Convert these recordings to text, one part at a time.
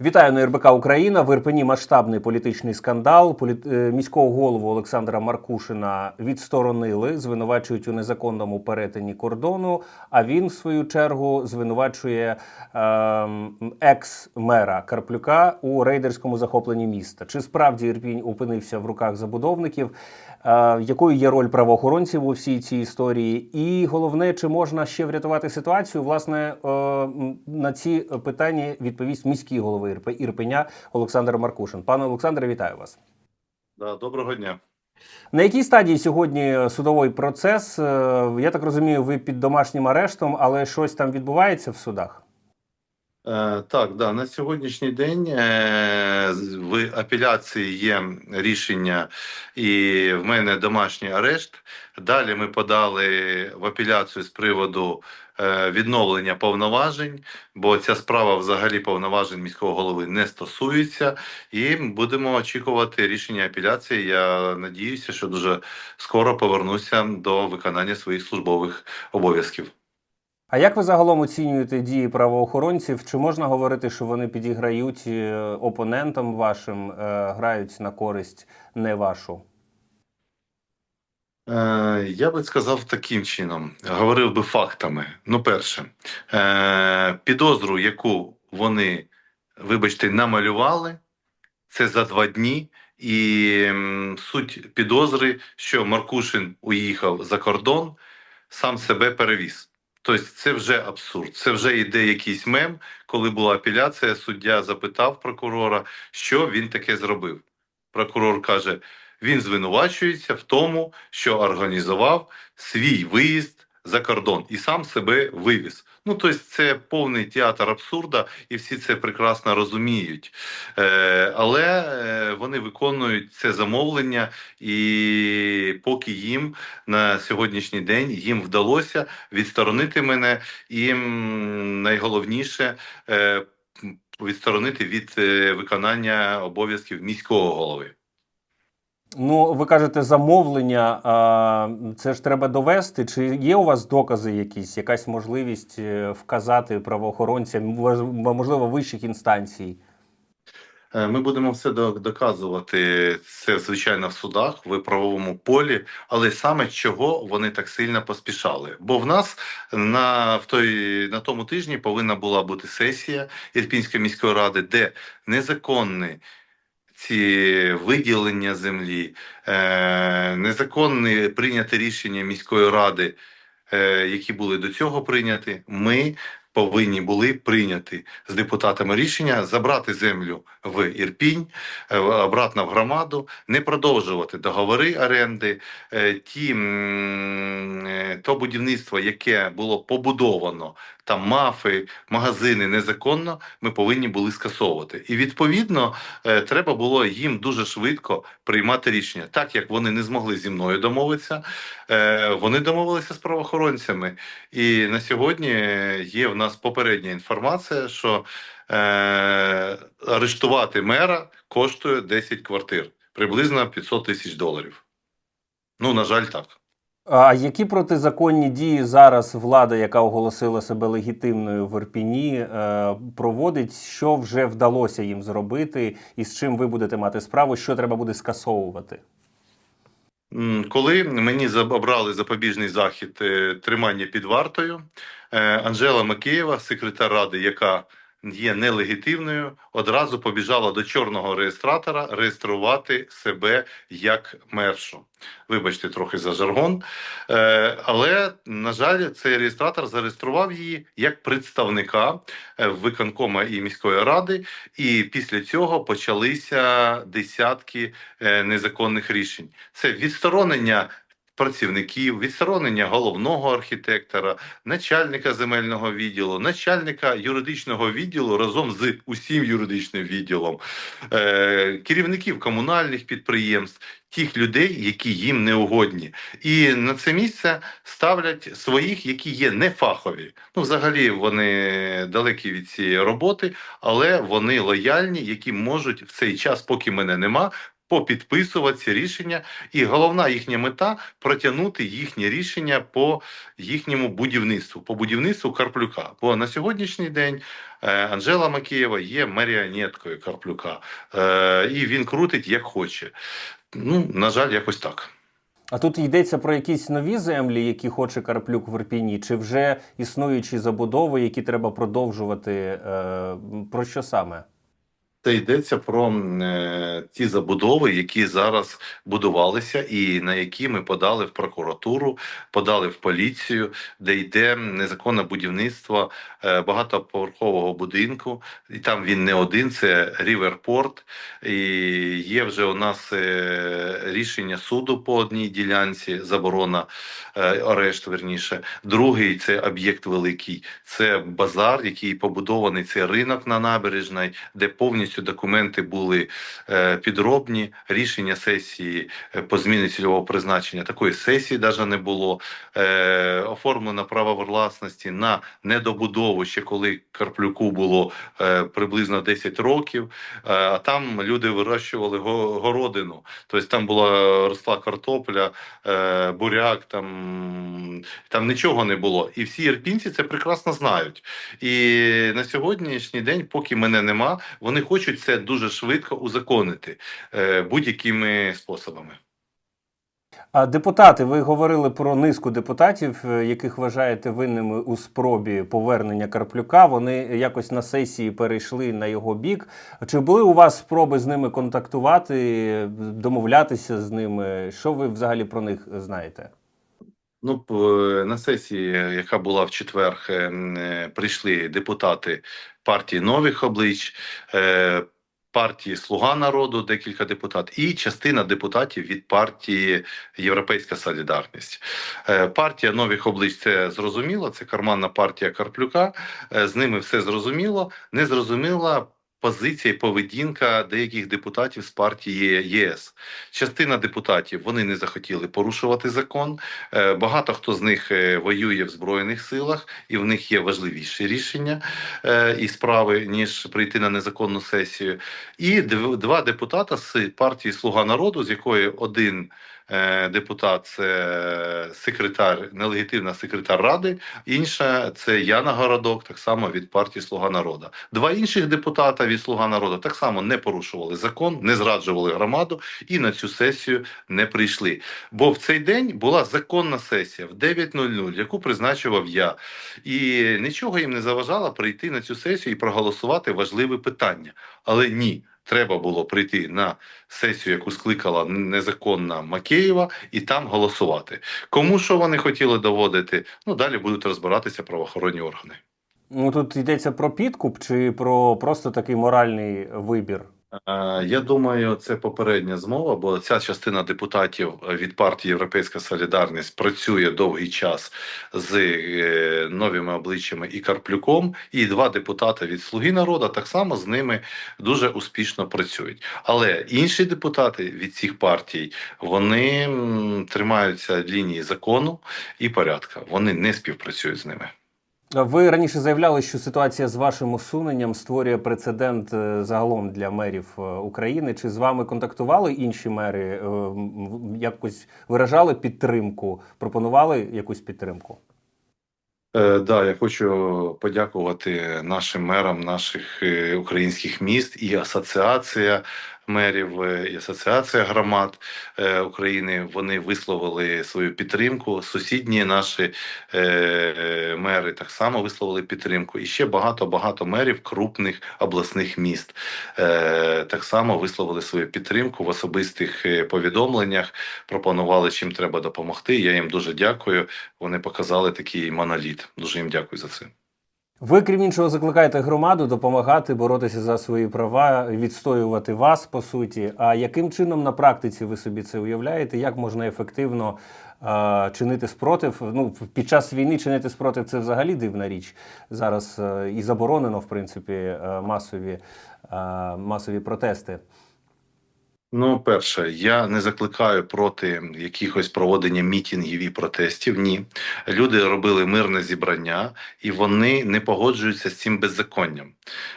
Вітаю на РБК Україна. В Ірпені масштабний політичний скандал. Політ... е, міського голову Олександра Маркушина відсторонили, звинувачують у незаконному перетині кордону. А він, в свою чергу, звинувачує ем, екс-мера Карплюка у рейдерському захопленні міста. Чи справді Ірпінь опинився в руках забудовників? Е, якою є роль правоохоронців у всій цій історії? І головне, чи можна ще врятувати ситуацію? Власне, е, на ці питання відповість міський голова Ірпеня Олександр Маркушин. Пане Олександре, вітаю вас. Да, доброго дня. На якій стадії сьогодні судовий процес? Е, Я так розумію, ви під домашнім арештом, але щось там відбувається в судах? Е, так, да, на сьогоднішній день е, в апеляції є рішення, і в мене домашній арешт. Далі ми подали в апеляцію з приводу е, відновлення повноважень, бо ця справа взагалі повноважень міського голови не стосується. І будемо очікувати рішення апеляції. Я надіюся, що дуже скоро повернуся до виконання своїх службових обов'язків. А як ви загалом оцінюєте дії правоохоронців? Чи можна говорити, що вони підіграють е, опонентам вашим, е, грають на користь не вашу? Е, я би сказав таким чином, говорив би фактами. Ну, перше, підозру, яку вони, вибачте, намалювали, це за два дні. І суть підозри, що Маркушин уїхав за кордон, сам себе перевіз. Тобто це вже абсурд. Це вже йде якийсь мем. Коли була апеляція, суддя запитав прокурора, що він таке зробив. Прокурор каже: він звинувачується в тому, що організував свій виїзд за кордон і сам себе вивіз. Ну, тобто, це повний театр абсурда, і всі це прекрасно розуміють. Е, але е, вони виконують це замовлення, і поки їм на сьогоднішній день їм вдалося відсторонити мене, і найголовніше. Е, Відсторонити від е, виконання обов'язків міського голови. Ну, ви кажете, замовлення. А це ж треба довести. Чи є у вас докази якісь, якась можливість е, вказати правоохоронцям, можливо, вищих інстанцій? Е, Ми будемо все доказувати це, звичайно, в судах, в правовому полі, але саме чого вони так сильно поспішали. Бо в нас на, в той, на тому тижні повинна була бути сесія Ірпінської міської ради, де незаконні ці виділення землі, е, незаконне прийняте рішення міської ради, е, які були до цього прийняті, ми повинні були прийняти з депутатами рішення забрати землю в Ірпінь, е, обратно в громаду, не продовжувати договори оренди, е, ті, е, то будівництво, яке було побудовано, там мафи, магазини незаконно, ми повинні були скасовувати. І відповідно е, треба було їм дуже швидко приймати рішення. Так як вони не змогли зі мною домовитися, е, вони домовилися з правоохоронцями. І на сьогодні є в нас попередня інформація, що е, арештувати мера коштує 10 квартир, приблизно 500 тисяч доларів. Ну, на жаль, так. А які протизаконні дії зараз влада, яка оголосила себе легітимною в Ірпіні, е, проводить? Що вже вдалося їм зробити, і з чим ви будете мати справу? Що треба буде скасовувати? Коли мені за- обрали запобіжний захід е, тримання під вартою, е, Анжела Макеєва, секретар ради, яка є нелегітимною, одразу побіжала до чорного реєстратора реєструвати себе як мершу. Вибачте трохи за жаргон. Е, Але, на жаль, цей реєстратор зареєстрував її як представника е, виконкома і міської ради, і після цього почалися десятки е, незаконних рішень. Це відсторонення працівників, відсторонення головного архітектора, начальника земельного відділу, начальника юридичного відділу разом з усім юридичним відділом, е, керівників комунальних підприємств, тих людей, які їм не угодні. І на це місце ставлять своїх, які є нефахові. Ну, взагалі, вони далекі від цієї роботи, але вони лояльні, які можуть в цей час, поки мене нема, попідписувати ці рішення. І головна їхня мета протягнути їхнє рішення по їхньому будівництву, по будівництву Карплюка. Бо на сьогоднішній день е, Анжела Макієва є маріонеткою Карплюка, е, і він крутить як хоче. Ну, на жаль, якось так. А тут йдеться про якісь нові землі, які хоче Карплюк в Ірпіні, чи вже існуючі забудови, які треба продовжувати. Е, про що саме? Це йдеться про е, ті забудови, які зараз будувалися, і на які ми подали в прокуратуру, подали в поліцію, де йде незаконне будівництво е, багатоповерхового будинку. І там він не один, це Ріверпорт. І є вже у нас е, рішення суду по одній ділянці, заборона арешт, верніше. Другий це об'єкт великий, це базар, який побудований. Це ринок на набережній, де повністю документи були е, підробні. Рішення сесії е, по зміні цільового призначення такої сесії навіть не було. Е, оформлено право власності на недобудову ще коли Карплюку було приблизно 10 років. А там люди вирощували городину. Тобто там була росла картопля, буряк, там, там нічого не було. І всі ірпінці це прекрасно знають. І на сьогоднішній день, поки мене нема, вони хочуть це дуже швидко узаконити е, будь-якими способами. А депутати, ви говорили про низку депутатів, е, яких вважаєте винними у спробі повернення Карплюка. Вони якось на сесії перейшли на його бік. Чи були у вас спроби з ними контактувати, домовлятися з ними? Що ви взагалі про них знаєте? Ну, п- на сесії, яка була в четвер, е, е, прийшли депутати партії нових облич, е, партії Слуга народу, декілька депутатів, і частина депутатів від партії Європейська Солідарність. Е, Партія нових облич це зрозуміло, це карманна партія Карплюка. е, З ними все зрозуміло. Не зрозуміла позиція і поведінка деяких депутатів з партії ЄС. Частина депутатів вони не захотіли порушувати закон. Е, Багато хто з них е, воює в збройних силах, і в них є важливіші рішення е, і справи ніж прийти на незаконну сесію. І два депутата з партії Слуга народу, з якої один. Е, Депутат це секретар, нелегітимна секретар ради, інша це Яна Городок, так само від партії Слуга народу. Два інших депутата від Слуга народу так само не порушували закон, не зраджували громаду і на цю сесію не прийшли. Бо в цей день була законна сесія в 9.00, яку призначував я. І нічого їм не заважало прийти на цю сесію і проголосувати важливе питання. Але ні, треба було прийти на сесію, яку скликала незаконна Макеєва, і там голосувати. Кому що вони хотіли доводити, ну далі будуть розбиратися правоохоронні органи. Ну тут йдеться про підкуп чи про просто такий моральний вибір? Е, Я думаю, це попередня змова, бо ця частина депутатів від партії Європейська Солідарність працює довгий час з е, новими обличчями і Карплюком, і два депутати від Слуги народу так само з ними дуже успішно працюють. Але інші депутати від цих партій вони тримаються лінії закону і порядка. Вони не співпрацюють з ними. Ви раніше заявляли, що ситуація з вашим усуненням створює прецедент е, загалом для мерів е, України. Чи з вами контактували інші мери? е, Якось виражали підтримку, пропонували якусь підтримку? Е, да, я хочу подякувати нашим мерам наших українських міст і асоціація мерів, е, і асоціація громад е, України. Вони висловили свою підтримку. Сусідні наші е, мери так само висловили підтримку. І ще багато багато мерів крупних обласних міст так само висловили свою підтримку в особистих повідомленнях. Пропонували, чим треба допомогти. Я їм дуже дякую. Вони показали такий моноліт. Дуже їм дякую за це. Ви, крім іншого, закликаєте громаду допомагати боротися за свої права, відстоювати вас по суті. А яким чином на практиці ви собі це уявляєте? Як можна ефективно е, чинити спротив? Ну під час війни чинити спротив це взагалі дивна річ. Зараз е, і заборонено, в принципі, е, масові, е, масові протести. Ну, перше, я не закликаю проти якихось проводення мітінгів і протестів. Ні, люди робили мирне зібрання, і вони не погоджуються з цим беззаконням.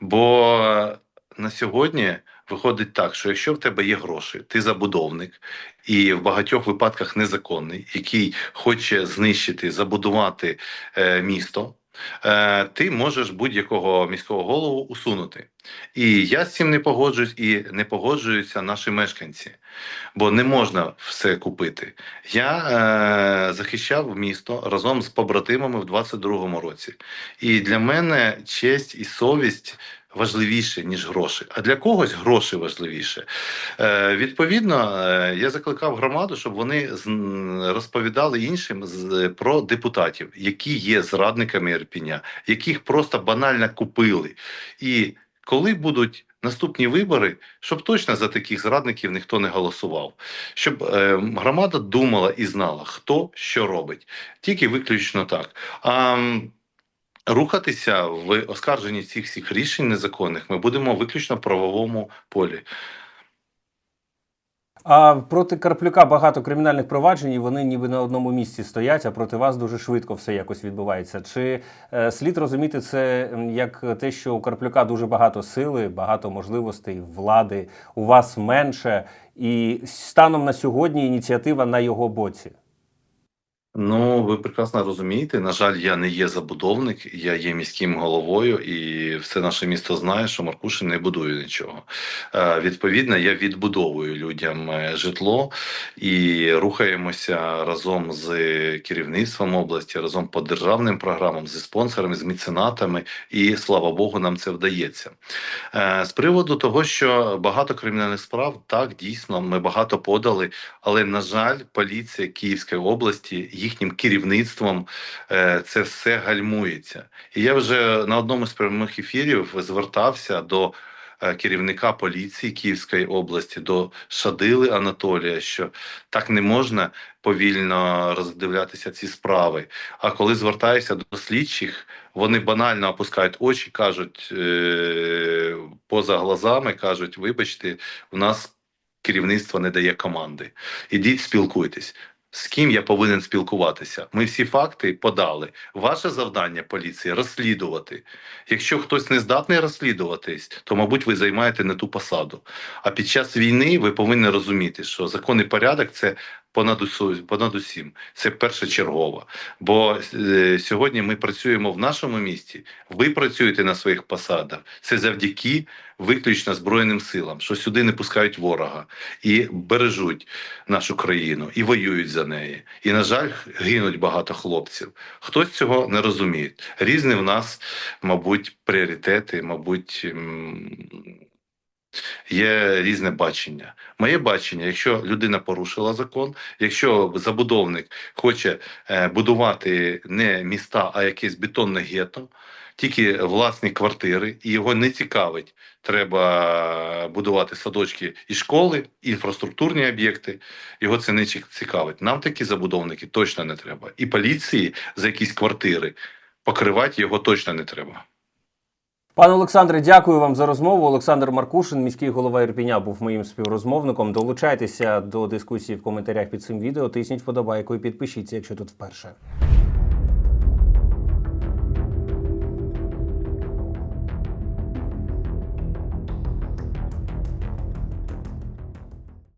Бо на сьогодні Виходить так, що якщо в тебе є гроші, ти забудовник і в багатьох випадках незаконний, який хоче знищити, забудувати е, місто, ти можеш будь-якого міського голову усунути. І я з цим не погоджуюсь, і не погоджуються наші мешканці, бо не можна все купити. Я е, захищав місто разом з побратимами в 22-му році. І для мене честь і совість важливіше, ніж гроші. А для когось гроші важливіше. Е, відповідно, е, я закликав громаду, щоб вони розповідали іншим про депутатів, які є зрадниками Ірпіня, яких просто банально купили. І коли будуть наступні вибори, щоб точно за таких зрадників ніхто не голосував, щоб е, громада думала і знала, хто що робить. Тільки виключно так. А рухатися в оскарженні цих всіх рішень незаконних ми будемо виключно в правовому полі. А проти Карплюка багато кримінальних проваджень, і вони ніби на одному місці стоять, а проти вас дуже швидко все якось відбувається. Чи е, слід розуміти це як те, що у Карплюка дуже багато сили, багато можливостей, влади, у вас менше, і станом на сьогодні ініціатива на його боці? Ну, ви прекрасно розумієте. На жаль, я не є забудовник, я є міським головою, і все наше місто знає, що Маркушин не будує нічого. Е, відповідно, я відбудовую людям е, житло і рухаємося разом з керівництвом області, разом по державним програмам, зі спонсорами, з меценатами, і слава Богу, нам це вдається. Е, з приводу того, що багато кримінальних справ, так дійсно, ми багато подали, але на жаль, поліція Київської області їхнім керівництвом е, це все гальмується. І я вже на одному з прямих ефірів звертався до е, керівника поліції Київської області, до Шадили Анатолія, що так не можна повільно роздивлятися ці справи. А коли звертаюся до слідчих, вони банально опускають очі, кажуть е, поза глазами, кажуть: вибачте, у нас керівництво не дає команди. Ідіть спілкуйтесь. З ким я повинен спілкуватися? Ми всі факти подали. Ваше завдання поліції розслідувати. Якщо хтось не здатний розслідуватись, то мабуть ви займаєте не ту посаду. А під час війни ви повинні розуміти, що закон і порядок це понад усу, понад усім. Це першочергово. Бо е, сьогодні ми працюємо в нашому місті. Ви працюєте на своїх посадах. Це завдяки виключно збройним силам, що сюди не пускають ворога і бережуть нашу країну і воюють за неї. І на жаль, гинуть багато хлопців. Хтось цього не розуміє. Різні в нас, мабуть, пріоритети, мабуть. Є різне бачення. Моє бачення, якщо людина порушила закон, якщо забудовник хоче е, будувати не міста, а якесь бетонне гетто, тільки власні квартири, і його не цікавить. Треба будувати садочки і школи, інфраструктурні об'єкти. Його це не ці- цікавить. Нам такі забудовники точно не треба. І поліції за якісь квартири покривати його точно не треба. Пане Олександре, дякую вам за розмову. Олександр Маркушин, міський голова Ірпіня, був моїм співрозмовником. Долучайтеся до дискусії в коментарях під цим відео. Тисніть вподобайку і підпишіться, якщо тут вперше.